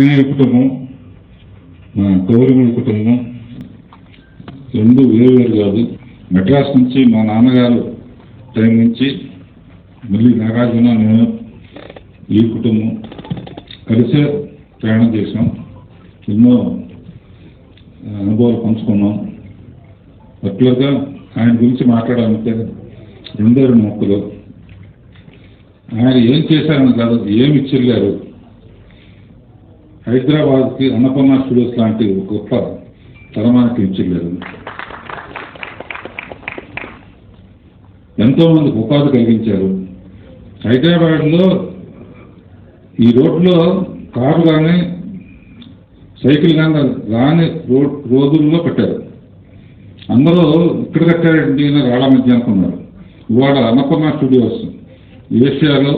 సింగయ్య కుటుంబం మా కుటుంబం రెండు వేరు కాదు. మెడ్రాస్ నుంచి మా నాన్నగారు టైం నుంచి మళ్ళీ నాగార్జున నేను ఈ కుటుంబం కలిసే ప్రయాణం చేసాం ఎన్నో అనుభవాలు పంచుకున్నాం. పర్టికులర్గా ఆయన గురించి మాట్లాడాలంటే రెండే రెండు మొక్కలు ఆయన ఏం చేశారని కాదు ఏమి ఇచ్చిర్గారు హైదరాబాద్కి అన్నపూర్ణ స్టూడియోస్ లాంటి ఒక గొప్ప తరమానికి ఇచ్చలేదు ఎంతోమందికి ఉపాధి కలిగించారు. హైదరాబాద్లో ఈ రోడ్లో కారు కానీ సైకిల్ కానీ రాని రోడ్ రోజుల్లో పెట్టారు అందరూ ఇక్కడ కట్టారండి అని రాళ్ళ మధ్య అనుకున్నారు. ఇవాళ అన్నపూర్ణ స్టూడియోస్ ఏషియాలో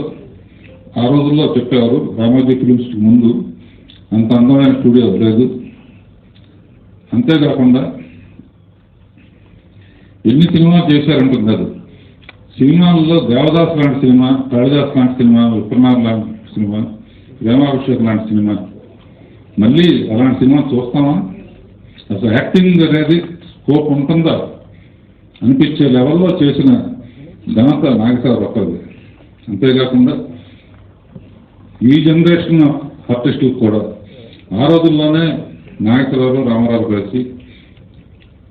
ఆ రోజుల్లో చెప్పారు రామోజీ ఫిలిమ్స్కి ముందు అంత అందమైన స్టూడియో లేదు. అంతేకాకుండా ఎన్ని సినిమాలు చేశారంటున్నారు. సినిమాల్లో దేవదాస్ లాంటి సినిమా కాళిదాస్ లాంటి సినిమా విప్రనాథ్ లాంటి సినిమా ప్రేమాభిషేక్ లాంటి సినిమా. మళ్ళీ అలాంటి సినిమా చూస్తామా? అసలు యాక్టింగ్ అనేది స్కోప్ ఉంటుందా? అనిపించే లెవెల్లో చేసిన ఘనత నాగేశ్వర ఒక్కరిది. అంతేకాకుండా ఈ జనరేషన్ ఆర్టిస్టులకు కూడా ఆ రోజుల్లోనే నాగేశ్వరరావు రామారావు కలిసి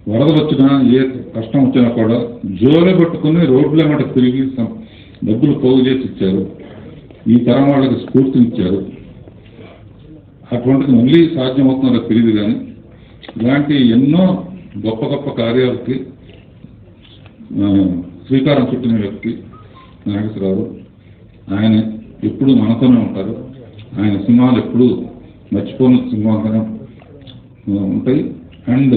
వరదలు వచ్చినా ఏ కష్టం వచ్చినా కూడా జోలే పట్టుకుని రోడ్ల మాట తిరిగి డబ్బులు పోగు చేసి ఇచ్చారు. ఈ తరం వాళ్ళకి స్ఫూర్తినిచ్చారు అటువంటిది మళ్ళీ సాధ్యమవుతుందో తెలియదు కానీ ఇలాంటి ఎన్నో గొప్ప గొప్ప కార్యాలకి శ్రీకారం చుట్టిన వ్యక్తి నాగేశ్వరరావు ఆయన ఎప్పుడు మనతోనే ఉంటారు. ఆయన సినిమాలు ఎప్పుడు మర్చిపోని సింహాసనం ఉంటాయి. అండ్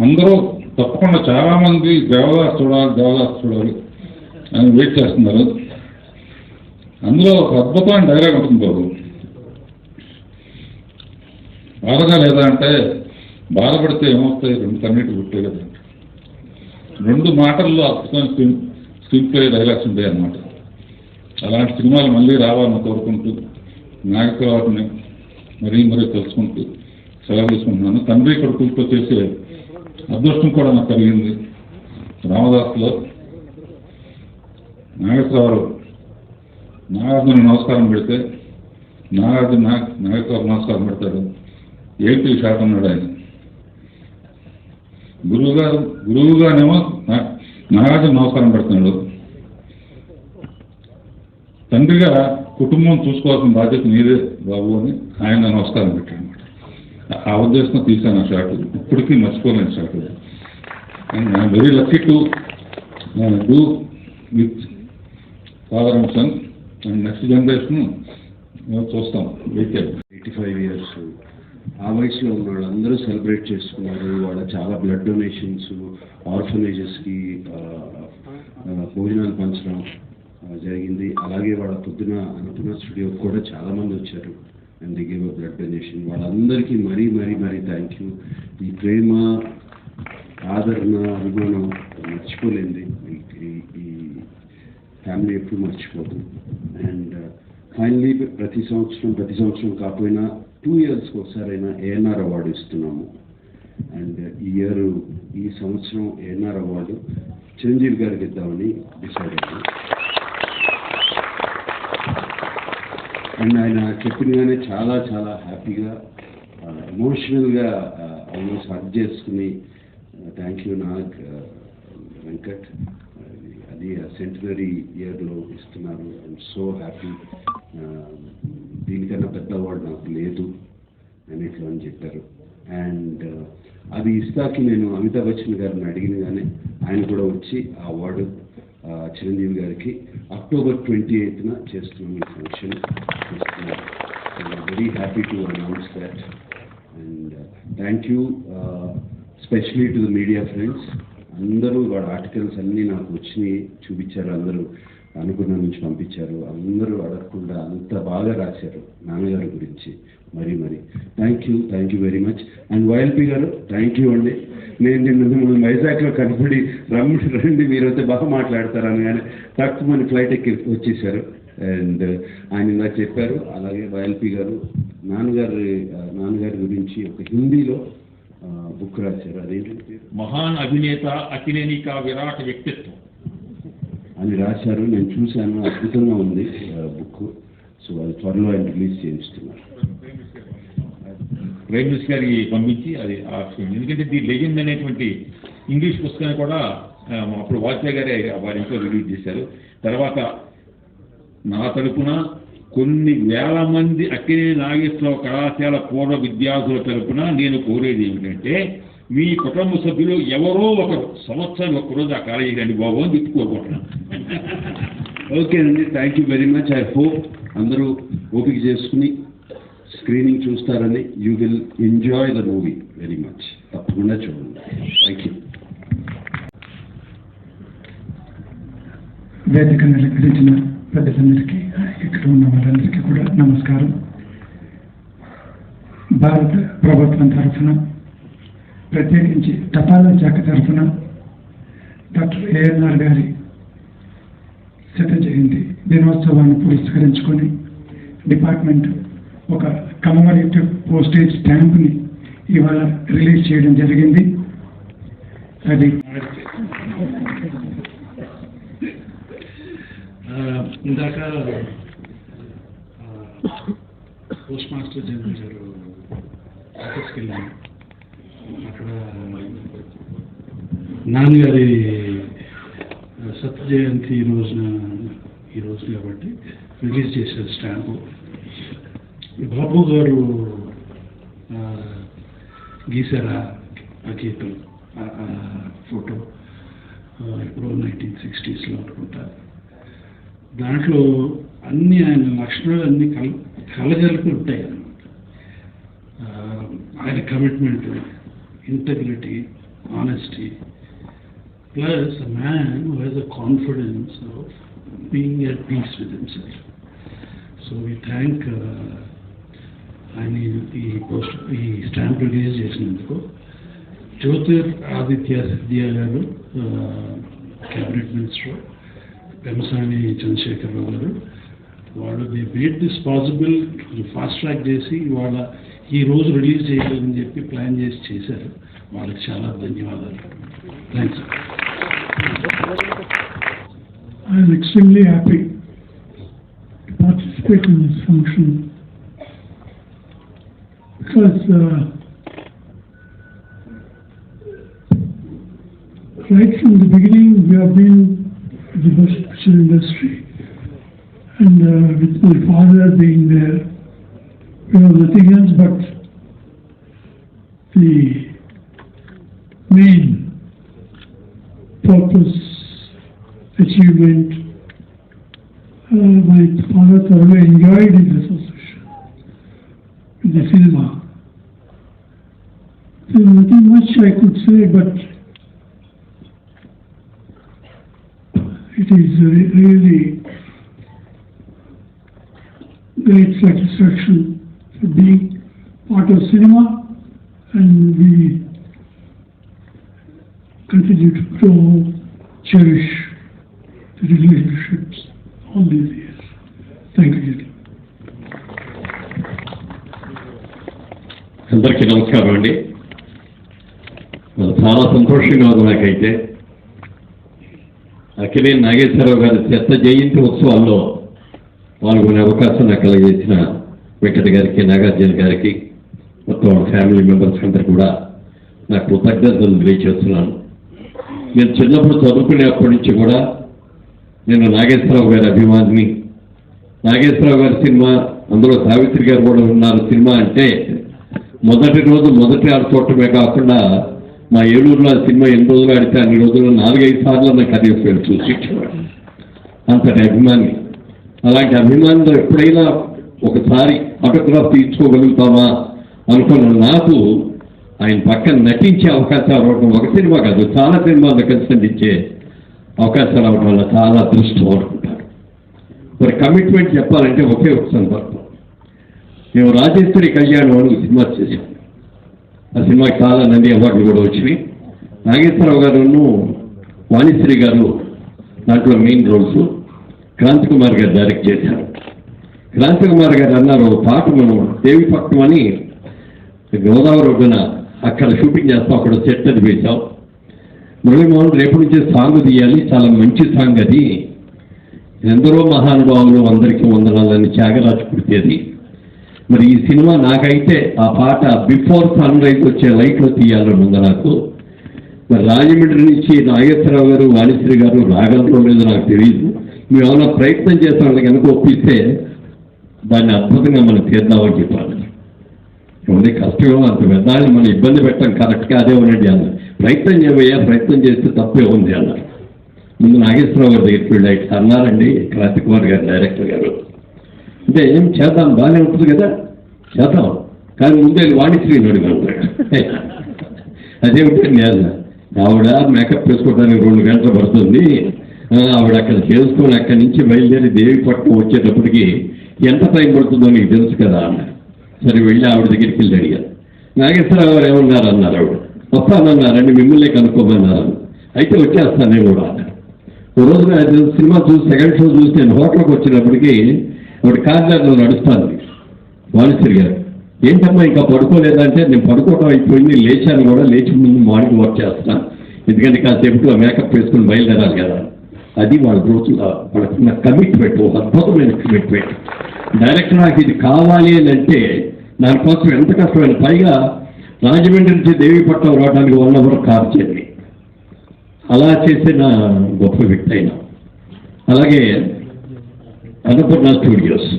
అందరూ తప్పకుండా చాలామంది దేవదాస్ చూడాలి దేవదాస్ చూడాలి అని వెయిట్ చేస్తున్నారు. అందులో ఒక అద్భుతమైన డైలాగ్ ఉంటుంది బాబు. బాధగా లేదా అంటే బాధపడితే ఏమవుతాయి రెండు కన్నీటి పుట్టే కదా. రెండు మాటల్లో అద్భుతమైన స్క్రీన్ స్క్రీన్ ప్లే డైలాగ్స్ ఉంటాయి అన్నమాట. అలాంటి సినిమాలు మళ్ళీ రావాలని కోరుకుంటూ నాగేశ్వరరావుని మరీ మరీ తెలుసుకుంటూ సెలవు తీసుకుంటున్నాను. తండ్రి కొడుకులతో చేసే అదృష్టం కూడా నాకు కలిగింది. రామదాస్లో నాగేశ్వరరావు నాగార్జున నమస్కారం పెడితే నాగార్జున నాగ- నాగేశ్వరరావు నమస్కారం పెడతాడు. ఏపీ శాతం ఉన్నాడు ఆయన. గురువు గారు గురువుగానేమో నా- నాగార్జున నమస్కారం పెడుతున్నాడు. తండ్రిగా కుటుంబం చూసుకోవాల్సిన బాధ్యత నీదే బాబు అని ఆయన నమస్కారం పెట్టానమాట ఆ ఉద్దేశంతో తీశాను ఆ షాట్. ఇప్పటికీ మర్చిపోలేను shot. And I'm very lucky to do with father and son and next generation చూస్తాం. ఎయిటీ ఫైవ్ ఇయర్స్ ఆ వయసులో ఉన్న వాళ్ళందరూ సెలబ్రేట్ చేసుకున్నారు. వాళ్ళ చాలా బ్లడ్ డొనేషన్స్ ఆర్ఫనేజెస్కి భోజనాలు పంచడం. జరిగింది. అలాగే వాళ్ళ పొద్దున అనుకున్న స్టూడియో కూడా చాలా మంది వచ్చారు and the give blood donation వాళ్ళందరికీ మరీ మరీ మరీ థ్యాంక్ యూ ఈ ప్రేమ ఆదరణ అభిమానం మర్చిపోలేంది ఈ- ఫ్యామిలీ ఎప్పుడు మర్చిపోదు. అండ్ ఫైనలీ uh, ప్రతి సంవత్సరం ప్రతి సంవత్సరం కాకపోయినా టూ ఇయర్స్కి ఒకసారైనా ఏఎన్ఆర్ అవార్డు ఇస్తున్నాము. అండ్ uh, ఈ ఇయర్ ఈ సంవత్సరం ఏఎన్ఆర్ అవార్డు చిరంజీవి గారికి ఇద్దామని డిసైడ్ అయ్యాము. అండ్ ఆయన చెప్పినగానే చాలా చాలా హ్యాపీగా ఎమోషనల్గా ఆల్మోస్ట్ హక్ చేసుకుని థ్యాంక్ యూ నాగ్ వెంకట్ అది సెంటనరీ ఇయర్లో ఇస్తున్నారు. ఐఎమ్ సో హ్యాపీ దీనికన్నా పెద్ద అవార్డు నాకు లేదు అన్నిట్లో అని చెప్పారు. అండ్ అది ఇస్తాకి నేను అమితాబ్ బచ్చన్ గారిని అడిగిన కానీ ఆయన కూడా వచ్చి ఆ అవార్డు చిరంజీవి గారికి అక్టోబర్ ట్వంటీ ఎయిత్న చేస్తున్నాం ఈ function very happy to announce that and thank you specially to the media friends అందరూ వాళ్ళ ఆర్టికల్స్ అన్నీ నాకు వచ్చినాయి చూపించారు అందరూ అనుకున్న నుంచి పంపించారు. అందరూ అడగకుండా అంత బాగా రాశారు నాన్నగారి గురించి. మరీ మరీ. Thank you thank you very much and YLP గారు థ్యాంక్ యూ అండి. నేను నిన్ను వైజాగ్లో కనబడి రమ్మి రండి మీరైతే బాగా మాట్లాడతారు కానీ తక్కువ ఫ్లైట్ ఎక్కి వచ్చేసారు. అండ్ ఆయన ఇలా చెప్పారు అలాగే వైఎల్పి గారు నాన్నగారి నాన్నగారి గురించి ఒక హిందీలో బుక్ రాశారు. అదేంటంటే మహాన్ అభినేత అకినేనిక విరాట్ వ్యక్తిత్వం. అని రాశారు. నేను చూశాను అద్భుతంగా ఉంది బుక్. సో అది త్వరలో ఆయన రిలీజ్ చేయిస్తున్నారు. ప్రైమ్ మినిస్టర్ గారికి పంపించి అది ఎందుకంటే ది లెజెండ్ అనేటువంటి ఇంగ్లీష్ పుస్తకాన్ని కూడా అప్పుడు వాజ్పేయి గారే వారి ఇంట్లో రిలీజ్ చేశారు. తర్వాత నా తరపున కొన్ని వేల మంది అక్కినే నాగేశ్వరరావు కళాశాల పూర్వ విద్యార్థుల తరపున నేను కోరేది ఏమిటంటే మీ కుటుంబ సభ్యులు ఎవరో ఒక సంవత్సరం ఒక్కరోజు ఆ కాలేజీ రండి బాబు అని చెప్పి ఓకే అండి thank you very much I hope అందరూ ఓపిక చేసుకుని స్క్రీనింగ్ చూస్తారని you will enjoy the movie very much తప్పకుండా చూడండి. థ్యాంక్ యూ వేదిక నిలకరించిన ప్రజలందరికీ ఇక్కడ ఉన్న వారందరికీ కూడా నమస్కారం. భారత ప్రభుత్వం తరఫున ప్రత్యేకించి తపాలా శాఖ తరఫున డాక్టర్ ఏఎన్ఆర్ గారి శత జయంతి దినోత్సవాన్ని పురస్కరించుకొని డిపార్ట్మెంట్ ఒక కమమరేటివ్ పోస్టేజ్ స్టాంప్ని ఇవాళ రిలీజ్ చేయడం జరిగింది. అది ఇందాక పోస్ట్ మాస్టర్ జనరల్ గారు ఆఫీస్కి వెళ్ళాను అక్కడ నాన్నగారి సత్య జయంతి ఈ రోజున ఈ రోజు కాబట్టి రిలీజ్ చేశారు స్టాంపు. బాబు గారు ఆ, గీశారా ఆ గీతం ఫోటో? ఎప్పుడో నైన్టీన్ సిక్స్టీస్లో అనుకుంటా. దాంట్లో అన్ని ఆయన లక్షణాలు అన్ని కల కలగలిపి ఉంటాయి అన్నమాట. ఆయన commitment integrity honesty plus man who has a confidence of being at peace with himself so we thank ఆయన ఈ- పోస్ట్ ఈ స్టాంప్ రిలీజ్ చేసినందుకు జ్యోతిర్ ఆదిత్య సిద్ధియా గారు క్యాబినెట్ మినిస్టర్ పెమసాని చంద్రశేఖరరావు గారు వాళ్ళు the made this possible fast track చేసి వాళ్ళ ఈ రోజు రిలీజ్ చేయాలని చెప్పి ప్లాన్ చేసి చేశారు. వాళ్ళకి చాలా ధన్యవాదాలు. Thanks I'm extremely happy. happy to participate in because uh, right from the beginning we have been the bus picture industry and uh, with my father being there, we have nothing else but the main purpose achievement. Uh, my father thoroughly enjoyed his the cinema. There is nothing much I could say, but it is re- really great satisfaction for being part of cinema and we continue to grow, cherish అందరికీ నమస్కారం అండి. చాలా సంతోషంగా ఉంది నాకైతే. అఖిలే నాగేశ్వరరావు గారి చెత్త జయంతి ఉత్సవాల్లో పాల్గొనే అవకాశం నాకు కలిగించిన వెంకట గారికి నాగార్జున గారికి మొత్తం ఫ్యామిలీ మెంబర్స్ అందరు కూడా నా కృతజ్ఞతలు తెలియజేస్తున్నాను. నేను చిన్నప్పుడు చదువుకునేప్పటి నుంచి కూడా నేను నాగేశ్వరరావు గారి అభిమానిని. నాగేశ్వరరావు గారి సినిమా అందులో సావిత్రి గారు కూడా ఉన్నారు. సినిమా అంటే మొదటి రోజు మొదటి ఆరు చూడటమే కాకుండా మా ఏలూరులో ఆ సినిమా ఎన్ని రోజులు ఆడితే అన్ని రోజులు నాలుగైదు సార్లు నాకు అదే పేరు చూసి అంతటి అభిమాని. అలాంటి అభిమానులు ఎప్పుడైనా ఒకసారి ఆటోగ్రాఫ్ తీసుకోగలుగుతామా అనుకున్న నాకు ఆయన పక్కన నటించే అవకాశాలు రావడం ఒక సినిమా కాదు చాలా సినిమాలు కలిసి నటించే అవకాశాలు రావడం వల్ల చాలా అదృష్టం అనుకుంటాను. మరి కమిట్మెంట్ చెప్పాలంటే ఒకే ఒక సందర్భం. మేము రాజేశ్వరి కళ్యాణం అని సినిమా చేశాం. ఆ సినిమాకి చాలా నంది అవార్డులు కూడా వచ్చినాయి. నాగేశ్వరరావు గారును వాణిశ్రీ గారు దాంట్లో మెయిన్ రోల్స్ క్రాంతి కుమార్ గారు డైరెక్ట్ చేశారు. క్రాంతి కుమార్ గారు అన్నారు పాట మనం దేవిపట్నం అని గోదావరి ఒడ్డున అక్కడ షూటింగ్ చేస్తాం అక్కడ సెట్ అది వేశాం. మురళీమోహన్ రేపు నుంచే సాంగ్ తీయాలి చాలా మంచి సాంగ్ అది. ఎందరో మహానుభావులు అందరికీ వందనాలని త్యాగరాజు పుట్టేది మరి ఈ సినిమా నాకైతే ఆ పాట బిఫోర్ సన్ రైజ్ వచ్చే లైట్లో తీయాలని ఉంది నాకు. మరి రాజమండ్రి నుంచి నాగేశ్వరరావు గారు వాణిశ్రీ గారు రాగలరో లేదో నాకు తెలియదు మేము ఏమైనా ప్రయత్నం చేస్తాం కనుక ఒప్పిస్తే దాన్ని అద్భుతంగా మనం తీద్దామని చెప్పాలి. ఉంది కష్టమేమో అంత పెద్దాన్ని మనం ఇబ్బంది పెట్టడం కరెక్ట్గా అదే ఉండండి అన్న. ప్రయత్నం చేయబోయా ప్రయత్నం చేస్తే తప్పే ఉంది అన్నారు ముందు నాగేశ్వరరావు గారి దగ్గరికి వెళ్ళి అన్నారండి క్రాంతి కుమార్ గారు డైరెక్టర్ గారు. అంటే ఏం చేద్దాం బాగానే ఉంటుంది కదా? చేద్దాం. కానీ ముందే వాణిశ్రీని అడిగాను అదేమిటి నేను ఆవిడ మేకప్ వేసుకోవడానికి రెండు గంటలు పడుతుంది. ఆవిడ అక్కడ చేసుకొని అక్కడి నుంచి బయలుదేరి దేవిపట్నం వచ్చేటప్పటికి ఎంత టైం పడుతుందో నీకు తెలుసు కదా అన్నారు సరే వెళ్ళి ఆవిడ దగ్గరికి వెళ్ళి అడిగాను నాగేశ్వరరావు గారు ఏమన్నారు అన్నారు ఆవిడ. వస్తానన్నారండి మిమ్మల్ని కనుక్కోమన్నారు అయితే వచ్చేస్తాను నేను కూడా అన్నారు ఓ రోజున అది సినిమా చూసి సెకండ్ షో చూసి నేను హోటల్కి వచ్చినప్పటికీ ఆవిడ కార్నర్లో నడుస్తుంది. వాణిశ్రీ గారు ఏంటమ్మా ఇంకా పడుకోలేదంటే నేను పడుకోవడం అయిపోయింది లేచాను కూడా లేచి ముందు మార్నింగ్ వర్క్ చేస్తున్నాను ఎందుకంటే కాసేపు మేకప్ వేసుకుని బయలుదేరాలి కదా. అది వాళ్ళ రోజుల వాళ్ళకున్న కమిట్మెంట్ ఒక అద్భుతమైన కమిట్మెంట్ డైరెక్ట్ నాకు ఇది కావాలి అని అంటే దానికోసం ఎంత కష్టమైన పైగా రాజమండ్రి నుంచి దేవీపట్నం రావడానికి వన్ అవర్ కార్ చేయండి అలా చేసిన గొప్ప వ్యక్తి అయినా. అలాగే అన్నపూర్ణ స్టూడియోస్.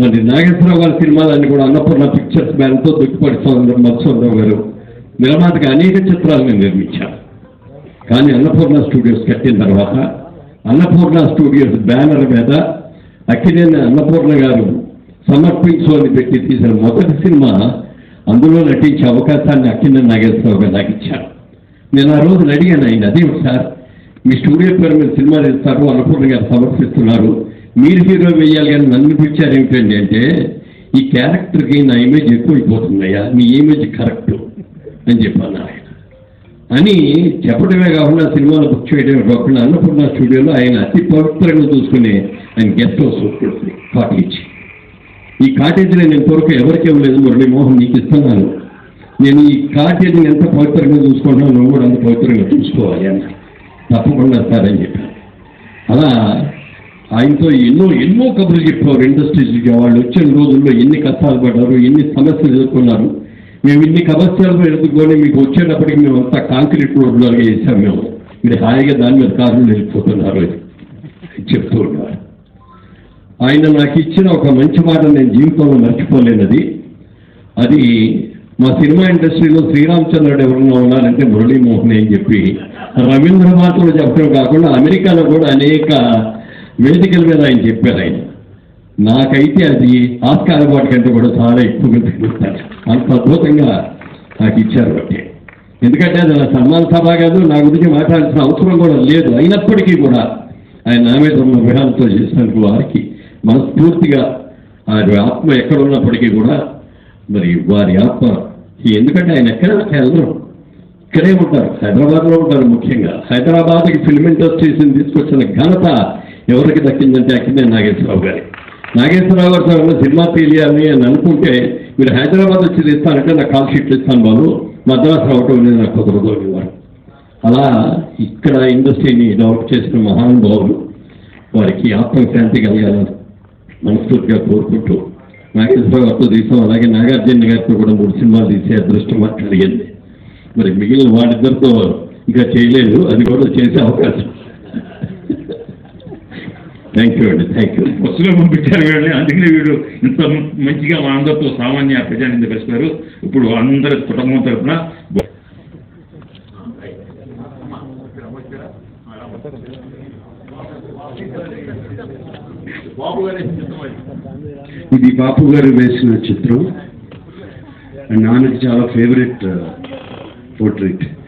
మరి నాగేశ్వరరావు గారి సినిమాలన్నీ కూడా అన్నపూర్ణ పిక్చర్స్ బ్యాన్తో దుక్కుపడి సౌందరం మత్స్వరరావు గారు నిర్మాతగా అనేక చిత్రాలను నిర్మించారు కానీ అన్నపూర్ణ స్టూడియోస్ కట్టిన తర్వాత అన్నపూర్ణ స్టూడియోస్ బ్యానర్ మీద అక్కినేని అన్నపూర్ణ గారు సమర్పించు అని పెట్టి తీసిన మొదటి సినిమా అందులో నటించే అవకాశాన్ని అక్కినేని నాగేశ్వరరావు గారు నాకు ఇచ్చారు. నేను ఆ రోజు అడిగాను ఆయన అదే సార్ మీ స్టూడియో పేరు మీద సినిమా తీస్తారు అన్నపూర్ణ గారు సమర్పిస్తున్నారు మీరు హీరో వేయాలి కానీ నన్ను పిలిచారు ఏమిటండి అంటే ఈ క్యారెక్టర్కి నా ఇమేజ్ ఎక్కువైపోతుందయ్యా నీ ఇమేజ్ కరెక్ట్ అని చెప్పాను ఆయన. అని చెప్పడమే కాకుండా సినిమాలు బుక్ చేయడమే కాకుండా అన్నపూర్ణ స్టూడియోలో ఆయన అతి పవిత్రంగా చూసుకుని ఆయన గెస్ట్ హౌస్ ఉంటుంది కాటేజ్ ఈ కాటేజ్ని నేను కొరకు ఎవరికి ఇవ్వలేదు మురళీమోహన్ నీకు ఇస్తున్నాను. నేను ఈ కాటేజీని ఎంత పవిత్రంగా చూసుకుంటున్నాను నువ్వు కూడా అంత పవిత్రంగా చూసుకోవాలి అన్న తప్పకుండా సార్ అని చెప్పాను. అలా ఆయనతో ఎన్నో ఎన్నో కబుర్లు చెప్పారు ఇండస్ట్రీస్కి వాళ్ళు వచ్చిన రోజుల్లో ఎన్ని కష్టాలు పడ్డారు ఎన్ని సమస్యలు ఎదుర్కొన్నారు. మేము ఇన్ని కమర్షియల్ ఎదుర్కొని మీకు వచ్చేటప్పటికి మేము అంతా కాంక్రీట్ రోడ్లు అలాగే వేసాం మేము. మీరు హాయిగా దాని మీద కారులు వెళ్ళిపోతున్నారు చెప్తూ ఉన్నారు. ఆయన నాకు ఇచ్చిన ఒక మంచి మాట నేను జీవితంలో మర్చిపోలేనది అది. మా సినిమా ఇండస్ట్రీలో శ్రీరామచంద్రుడు ఎవరన్నా ఉన్నారంటే మురళీమోహన్ అని చెప్పి రవీంద్ర చెప్పడం కాకుండా అమెరికాలో కూడా అనేక వేదికల మీద ఆయన చెప్పారు ఆయన. నాకైతే అది ఆస్కార అవార్డు కంటే కూడా చాలా ఎక్కువగా తెలుస్తాను అంత అద్భుతంగా నాకు ఇచ్చారు ఒకటి ఎందుకంటే అది నా సన్మాన సభ కాదు నా గురించి మాట్లాడాల్సిన అవసరం కూడా లేదు. అయినప్పటికీ కూడా ఆయన నా మీద ఉన్న విధానంతో చేసినందుకు వారికి మనస్ఫూర్తిగా వారి ఆత్మ ఎక్కడ ఉన్నప్పటికీ కూడా మరి వారి ఆత్మ ఎందుకంటే ఆయన ఎక్కడ వెళ్ళరు ఇక్కడే ఉంటారు. హైదరాబాద్లో ఉంటారు ముఖ్యంగా. హైదరాబాద్కి ఫిల్మ్ ఇండస్ట్రీస్ని తీసుకొచ్చిన ఘనత ఎవరికి దక్కిందంటే అక్కడే నాగేశ్వరరావు గారి. నాగేశ్వరరావు గారు సార్ సినిమా తీయాలి అని అనుకుంటే మీరు హైదరాబాద్ వచ్చి తీస్తానంటే నాకు కాల్ షీట్లు ఇస్తాను బాబు. మద్రాసు రావటం అనేది నాకు కుదరదు అనేవారు అలా ఇక్కడ ఇండస్ట్రీని డెవలప్ చేసిన మహానుభావులు వారికి ఆత్మశాంతి కలగాలని మనస్ఫూర్తిగా కోరుకుంటూ నాగేశ్వరరావు గారితో తీసాం. అలాగే నాగార్జున గారితో కూడా మూడు సినిమాలు తీసే అదృష్టం మాకు కలిగింది మరి మిగిలిన వాళ్ళిద్దరితో ఇంకా చేయలేదు. అది కూడా చేసే అవకాశం. థ్యాంక్ యూ అండి థ్యాంక్ యూ బస్సులో పంపించారు వీళ్ళని అందుకనే వీడు ఇంత మంచిగా మా అందరితో సామాన్య ప్రజానింద కలిసినారు ఇప్పుడు అందరి కుటుంబం తరఫున ఇది బాపు గారు వేసిన చిత్రం. నాన్నకి చాలా ఫేవరెట్ పోర్ట్రేట్ uh,